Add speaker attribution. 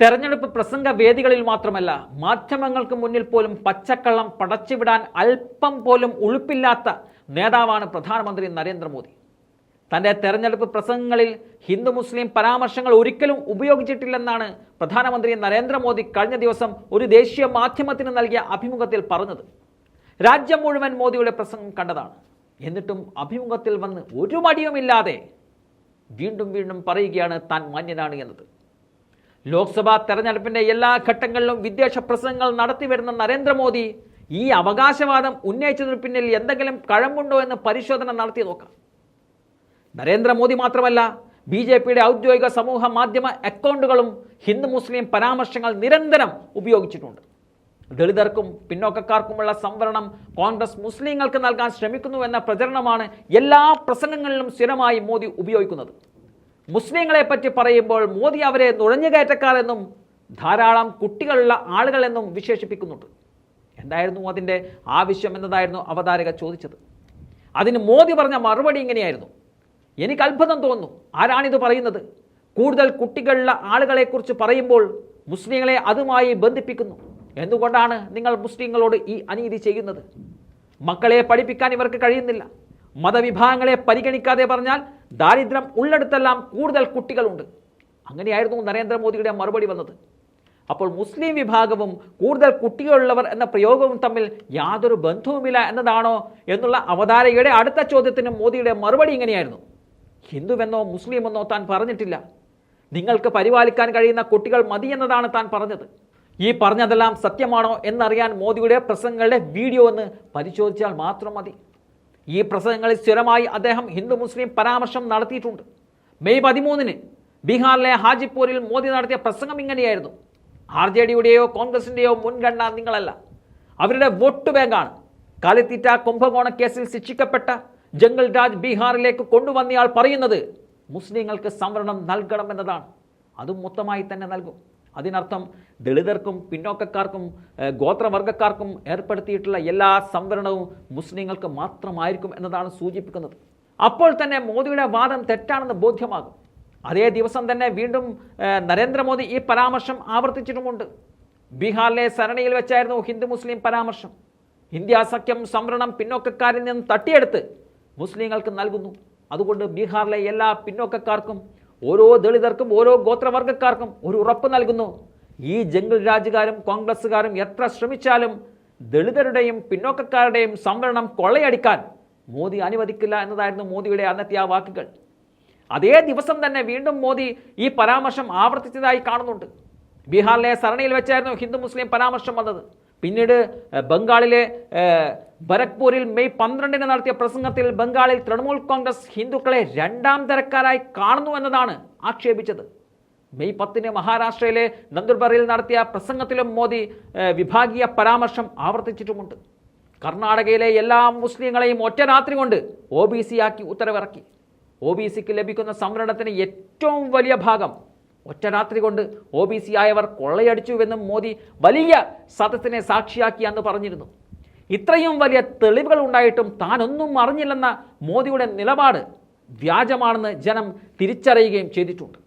Speaker 1: തെരഞ്ഞെടുപ്പ് പ്രസംഗ വേദികളിൽ മാത്രമല്ല മാധ്യമങ്ങൾക്ക് മുന്നിൽ പോലും പച്ചക്കള്ളം പടച്ചുവിടാൻ അല്പം പോലും ഉളുപ്പില്ലാത്ത നേതാവാണ് പ്രധാനമന്ത്രി നരേന്ദ്രമോദി. തന്റെ തെരഞ്ഞെടുപ്പ് പ്രസംഗങ്ങളിൽ ഹിന്ദു മുസ്ലിം പരാമർശങ്ങൾ ഒരിക്കലും ഉപയോഗിച്ചിട്ടില്ലെന്നാണ് പ്രധാനമന്ത്രി നരേന്ദ്രമോദി കഴിഞ്ഞ ദിവസം ഒരു ദേശീയ മാധ്യമത്തിന് നൽകിയ അഭിമുഖത്തിൽ പറഞ്ഞത്. രാജ്യം മുഴുവൻ മോദിയുടെ പ്രസംഗം കണ്ടതാണ്. എന്നിട്ടും അഭിമുഖത്തിൽ വന്ന് ഒരു മടിയുമില്ലാതെ വീണ്ടും വീണ്ടും പറയുകയാണ് താൻ മാന്യനാണ് എന്നത്. ലോക്സഭാ തെരഞ്ഞെടുപ്പിന്റെ എല്ലാ ഘട്ടങ്ങളിലും വിദ്വേഷ പ്രസംഗങ്ങൾ നടത്തിവരുന്ന നരേന്ദ്രമോദി ഈ അവകാശവാദം ഉന്നയിച്ചതിന് പിന്നിൽ എന്തെങ്കിലും കഴമ്പുണ്ടോ എന്ന് പരിശോധന നടത്തി നോക്കാം. നരേന്ദ്രമോദി മാത്രമല്ല ബി ജെ പിയുടെ ഔദ്യോഗിക സമൂഹ മാധ്യമ അക്കൗണ്ടുകളും ഹിന്ദു മുസ്ലിം പരാമർശങ്ങൾ നിരന്തരം ഉപയോഗിച്ചിട്ടുണ്ട്. ദളിതർക്കും പിന്നോക്കക്കാർക്കുമുള്ള സംവരണം കോൺഗ്രസ് മുസ്ലിങ്ങൾക്ക് നൽകാൻ ശ്രമിക്കുന്നു എന്ന പ്രചരണമാണ് എല്ലാ പ്രസംഗങ്ങളിലും സ്ഥിരമായി മോദി ഉപയോഗിക്കുന്നത്. മുസ്ലിങ്ങളെ പറ്റി പറയുമ്പോൾ മോദി അവരെ നുഴഞ്ഞുകയറ്റക്കാർ എന്നും ധാരാളം കുട്ടികളുള്ള ആളുകളെന്നും വിശേഷിപ്പിക്കുന്നുണ്ട്. എന്തായിരുന്നു അതിന്റെ ആവശ്യം എന്നതായിരുന്നു അവതാരക ചോദിച്ചത്. അതിന് മോദി പറഞ്ഞ മറുപടി ഇങ്ങനെയായിരുന്നു. എനിക്ക് അത്ഭുതം തോന്നുന്നു. ആരാണിത് പറയുന്നത്? കൂടുതൽ കുട്ടികളുള്ള ആളുകളെക്കുറിച്ച് പറയുമ്പോൾ മുസ്ലിങ്ങളെ അതുമായി ബന്ധിപ്പിക്കുന്നു. എന്തുകൊണ്ടാണ് നിങ്ങൾ മുസ്ലിങ്ങളോട് ഈ അനീതി ചെയ്യുന്നത്? മക്കളെ പഠിപ്പിക്കാൻ ഇവർക്ക് കഴിയുന്നില്ല. മതവിഭാഗങ്ങളെ പരിഗണിക്കാതെ പറഞ്ഞാൽ ദാരിദ്ര്യം ഉള്ളിടത്തെല്ലാം കൂടുതൽ കുട്ടികളുണ്ട്. അങ്ങനെയായിരുന്നു നരേന്ദ്രമോദിയുടെ മറുപടി വന്നത്. അപ്പോൾ മുസ്ലിം വിഭാഗവും കൂടുതൽ കുട്ടികളുള്ളവർ എന്ന പ്രയോഗവും തമ്മിൽ യാതൊരു ബന്ധവുമില്ല എന്നതാണോ എന്നുള്ള അവതാരകയുടെ അടുത്ത ചോദ്യത്തിന് മോദിയുടെ മറുപടി ഇങ്ങനെയായിരുന്നു. ഹിന്ദുവെന്നോ മുസ്ലിമെന്നോ താൻ പറഞ്ഞിട്ടില്ല. നിങ്ങൾക്ക് പരിപാലിക്കാൻ കഴിയുന്ന കുട്ടികൾ മതി എന്നതാണ് താൻ പറഞ്ഞത്. ഈ പറഞ്ഞതെല്ലാം സത്യമാണോ എന്നറിയാൻ മോദിയുടെ പ്രസംഗങ്ങളുടെ വീഡിയോ ഒന്ന് പരിശോധിച്ചാൽ മാത്രം മതി. ഈ പ്രസംഗങ്ങളിൽ സ്ഥിരമായി അദ്ദേഹം ഹിന്ദു മുസ്ലിം പരാമർശം നടത്തിയിട്ടുണ്ട്. മെയ് പതിമൂന്നിന് ബീഹാറിലെ ഹാജിപ്പൂരിൽ മോദി നടത്തിയ പ്രസംഗം ഇങ്ങനെയായിരുന്നു. ആർ ജെ ഡിയുടെയോ കോൺഗ്രസിന്റെയോ മുൻഗണന നിങ്ങളല്ല. അവരുടെ വോട്ട് ബാങ്കാണ്. കാലിത്തീറ്റ കുംഭകോണ കേസിൽ ശിക്ഷിക്കപ്പെട്ട ജംഗൽ രാജ് ബീഹാറിലേക്ക് കൊണ്ടുവന്നയാൾ പറയുന്നത് മുസ്ലിങ്ങൾക്ക് സംവരണം നൽകണമെന്നതാണ്. അതും മൊത്തമായി തന്നെ നൽകും. അതിനർത്ഥം ദളിതർക്കും പിന്നോക്കക്കാർക്കും ഗോത്രവർഗക്കാർക്കും ഏർപ്പെടുത്തിയിട്ടുള്ള എല്ലാ സംവരണവും മുസ്ലിങ്ങൾക്ക് മാത്രമായിരിക്കും എന്നതാണ് സൂചിപ്പിക്കുന്നത്. അപ്പോൾ തന്നെ മോദിയുടെ വാദം തെറ്റാണെന്ന് ബോധ്യമാകും. അതേ ദിവസം തന്നെ വീണ്ടും നരേന്ദ്രമോദി ഈ പരാമർശം ആവർത്തിച്ചിട്ടുമുണ്ട്. ബീഹാറിലെ സരണിയിൽ വെച്ചായിരുന്നു ഹിന്ദു മുസ്ലിം പരാമർശം. ഇന്ത്യ സഖ്യം സംവരണം പിന്നോക്കക്കാരിൽ നിന്ന് തട്ടിയെടുത്ത് മുസ്ലിങ്ങൾക്ക് നൽകുന്നു. അതുകൊണ്ട് ബീഹാറിലെ എല്ലാ പിന്നോക്കക്കാർക്കും ഓരോ ദളിതർക്കും ഓരോ ഗോത്രവർഗക്കാർക്കും ഒരു ഉറപ്പ് നൽകുന്നു. ഈ ജംഗിൾ രാജുകാരും കോൺഗ്രസ്സുകാരും എത്ര ശ്രമിച്ചാലും ദളിതരുടെയും പിന്നോക്കക്കാരുടെയും സംവരണം കൊള്ളയടിക്കാൻ മോദി അനുവദിക്കില്ല എന്നതായിരുന്നു മോദിയുടെ അന്നത്തെ ആ വാക്കുകൾ. അതേ ദിവസം തന്നെ വീണ്ടും മോദി ഈ പരാമർശം ആവർത്തിച്ചതായി കാണുന്നുണ്ട്. ബീഹാറിലെ സരണിയിൽ വെച്ചായിരുന്നു ഹിന്ദു മുസ്ലിം പരാമർശം വന്നത്. പിന്നീട് ബംഗാളിലെ ബരക്പൂരിൽ മെയ് പന്ത്രണ്ടിന് നടത്തിയ പ്രസംഗത്തിൽ ബംഗാളിൽ തൃണമൂൽ കോൺഗ്രസ് ഹിന്ദുക്കളെ രണ്ടാം തരക്കാരായി കാണുന്നു എന്നതാണ് ആക്ഷേപിച്ചത്. മെയ് പത്തിന് മഹാരാഷ്ട്രയിലെ നന്ദുർബറിൽ നടത്തിയ പ്രസംഗത്തിലും മോദി വിഭാഗീയ പരാമർശം ആവർത്തിച്ചിട്ടുമുണ്ട്. കർണാടകയിലെ എല്ലാ മുസ്ലിങ്ങളെയും ഒറ്റ രാത്രി കൊണ്ട് ഒ ബി സി ആക്കി ഉത്തരവിറക്കി. ഒ ബി സിക്ക് ലഭിക്കുന്ന സംവരണത്തിന് ഏറ്റവും വലിയ ഭാഗം ഒറ്റ രാത്രി കൊണ്ട് ഒ ബി സി ആയവർ കൊള്ളയടിച്ചുവെന്നും മോദി വലിയ സത്യത്തിനെ സാക്ഷിയാക്കി അന്ന് പറഞ്ഞിരുന്നു. ഇത്രയും വലിയ തെളിവുകൾ ഉണ്ടായിട്ടും താനൊന്നും അറിഞ്ഞില്ലെന്ന മോദിയുടെ നിലപാട് വ്യാജമാണെന്ന് ജനം തിരിച്ചറിയുകയും ചെയ്തിട്ടുണ്ട്.